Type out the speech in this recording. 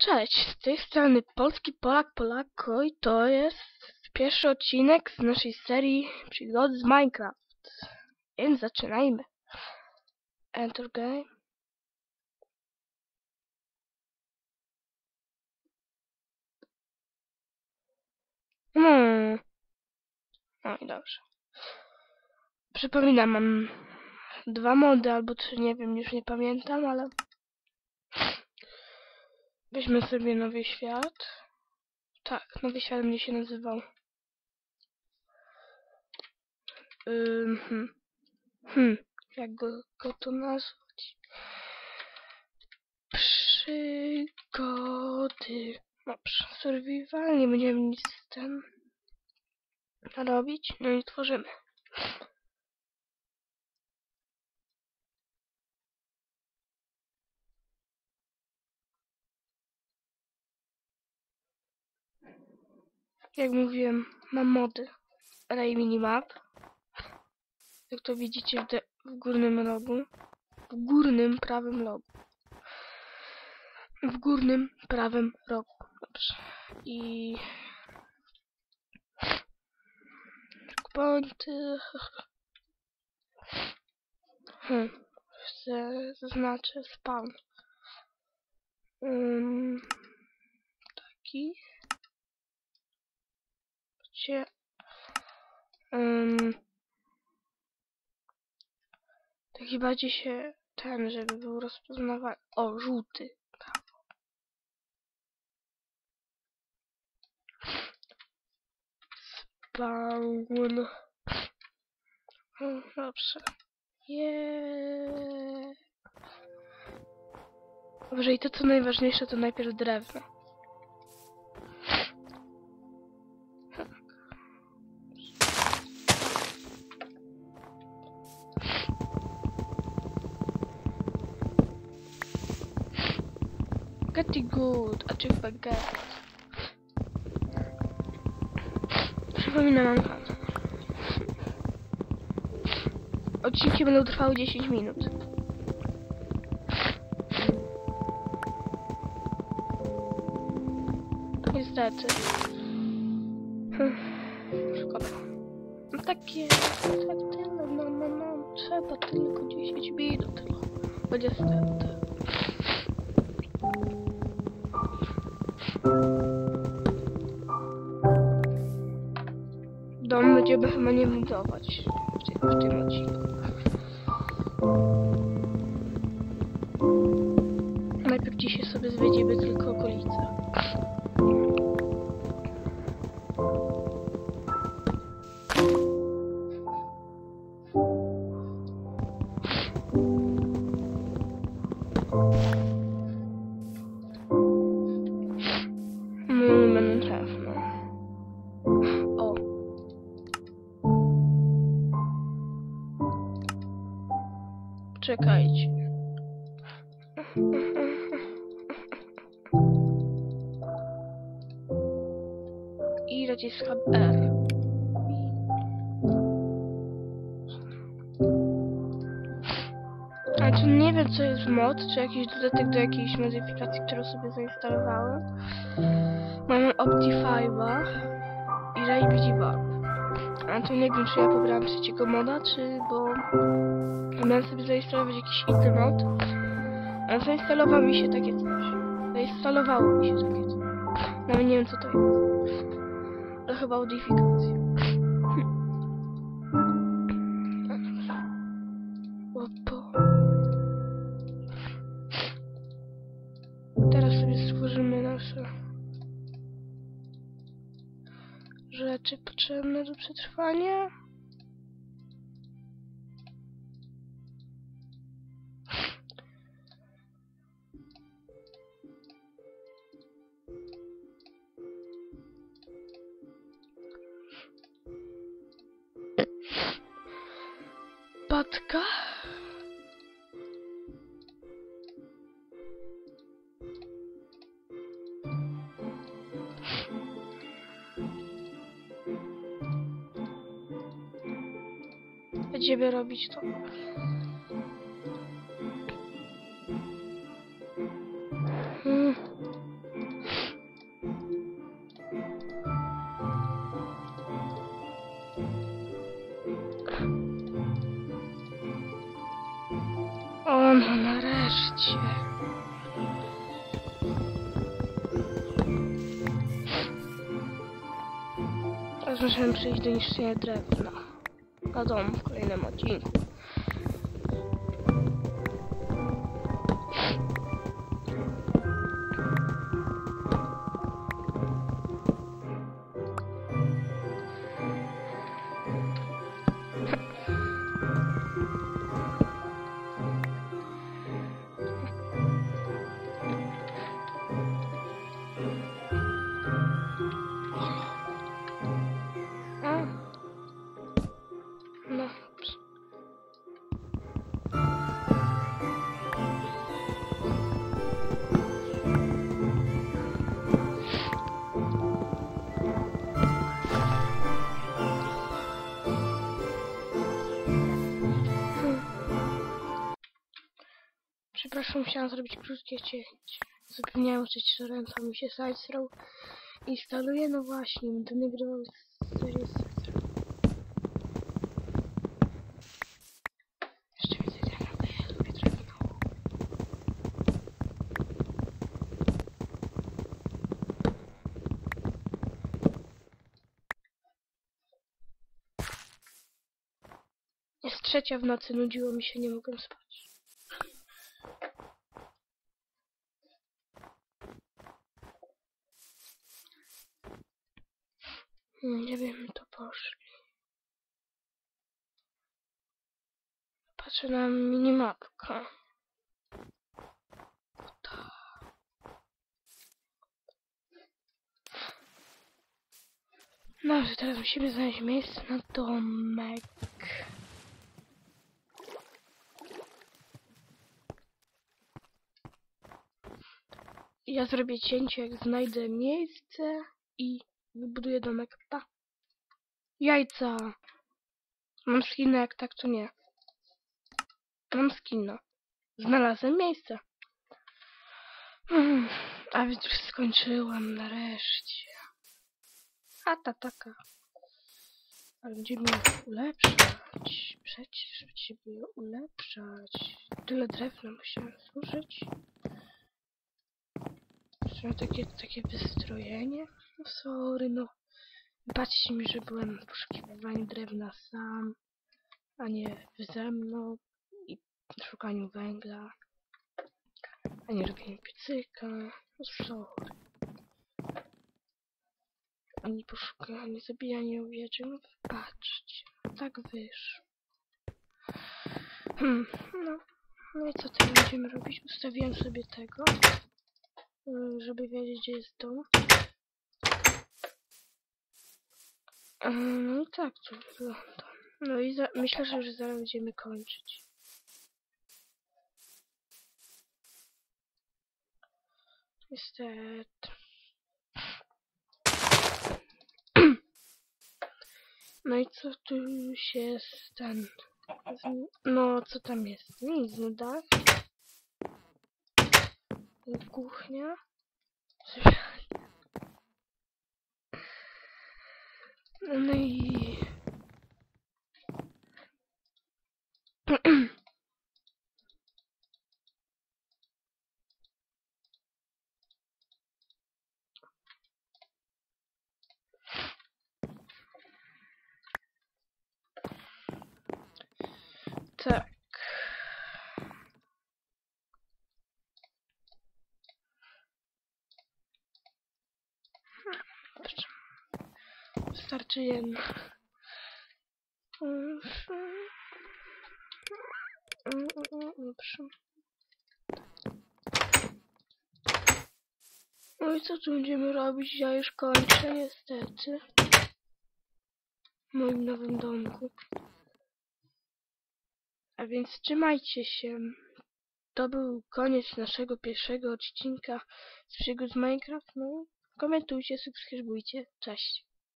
Cześć, z tej strony Polski Polak Polako i to jest pierwszy odcinek z naszej serii przygody z Minecraft. Więc zaczynajmy. Enter game. Hmm. No i dobrze. Przypominam, mam dwa mody albo trzy, nie wiem, już nie pamiętam, ale Weźmy sobie nowy świat. Tak, nowy świat mnie się nazywał. Hmm. hmm. Jak go, go to nazwać? Przygody. Dobrze, survival, nie będziemy nic z tym robić. No i tworzymy. Jak mówiłem, mam mody. Ray Minimap. Jak to widzicie w, w górnym rogu. W górnym prawym rogu. W górnym prawym rogu. Dobrze. I... Checkpointy. Hmm. Zaznaczę spawn. Um, taki się um, taki bardziej się ten, żeby był rozpoznawany. O, żółty. Spawn. O, dobrze. Jeee. Dobrze, i to co najważniejsze, to najpierw drewno. Getty good, achievement get. Przypominam plan. Odcinki będą trwały 10 minut. Niestety. Szkoda. No takie, tak tyle, no, no, no, trzeba tylko 10 minut. No. Bo niestety. Dom będziemy chyba nie budować w w tym odcinku. Najpierw dzisiaj sobie zwiedzimy tylko okolice. Czekajcie. I naciskam R. A tu nie wiem co jest mod, czy jakiś dodatek do jakiejś modyfikacji, którą sobie zainstalowałem. Mamy Optifibe'a i Ray Bug. A tu nie wiem, czy ja pobrałam trzeciego moda, czy bo miałem sobie zainstalować jakiś inny mod. A zainstalowało mi się takie coś. Zainstalowało mi się takie coś. Nawet nie wiem co to jest. To chyba modyfikacja. Opo. Teraz sobie stworzymy nasze rzeczy potrzebne do przetrwania. Patka. Będziemy robić to. Hmm. Się. Teraz możemy przejść do niszczenia drewna. Na w kolejnym odcinku. Przepraszam, musiałam zrobić krótkie cięcie. Zapomniałam, że Lorenzo mi się sajstrał. Instaluję, no właśnie, będę nagrywał serię sajstrał. Jeszcze więcej bo ja lubię drewno. Jest trzecia w nocy, nudziło mi się, nie mogłem spać. Nie wiem, to poszli. Patrzę na minimapkę. To. No, że teraz musimy znaleźć miejsce na domek. Ja zrobię cięcie, jak znajdę miejsce i wybuduję domek. Pa. Jajca. Mam skinę, jak tak, to nie. Mam skinę. Znalazłem miejsce. Hmm, a więc już skończyłam nareszcie. A ta taka. Ale będziemy ją ulepszać. Przecież będziemy ją ulepszać. Tyle drewna musiałem zużyć. Są takie, takie wystrojenie. No sorry, no. Baczcie mi, że byłem w poszukiwaniu drewna sam, a nie ze mną i w szukaniu węgla, a nie robieniu piecyka. No sorry. Ani poszukanie, zabijanie owieczek. No wybaczcie. Tak wyszło. Hmm, no. No i co teraz będziemy robić? Ustawiłem sobie tego, żeby wiedzieć, gdzie jest dom. No i tak to wygląda. No i za, myślę, że już zaraz będziemy kończyć. Niestety. No i co tu się z- No, co tam jest? Nic, no dach. Kuchnia. No i... Tak. Dobrze. Wystarczy jedno. Dobrze. No i co tu będziemy robić? Ja już kończę niestety. W moim nowym domku. A więc trzymajcie się. To był koniec naszego pierwszego odcinka z przygód z Minecraft. No, komentujcie, subskrybujcie. Cześć.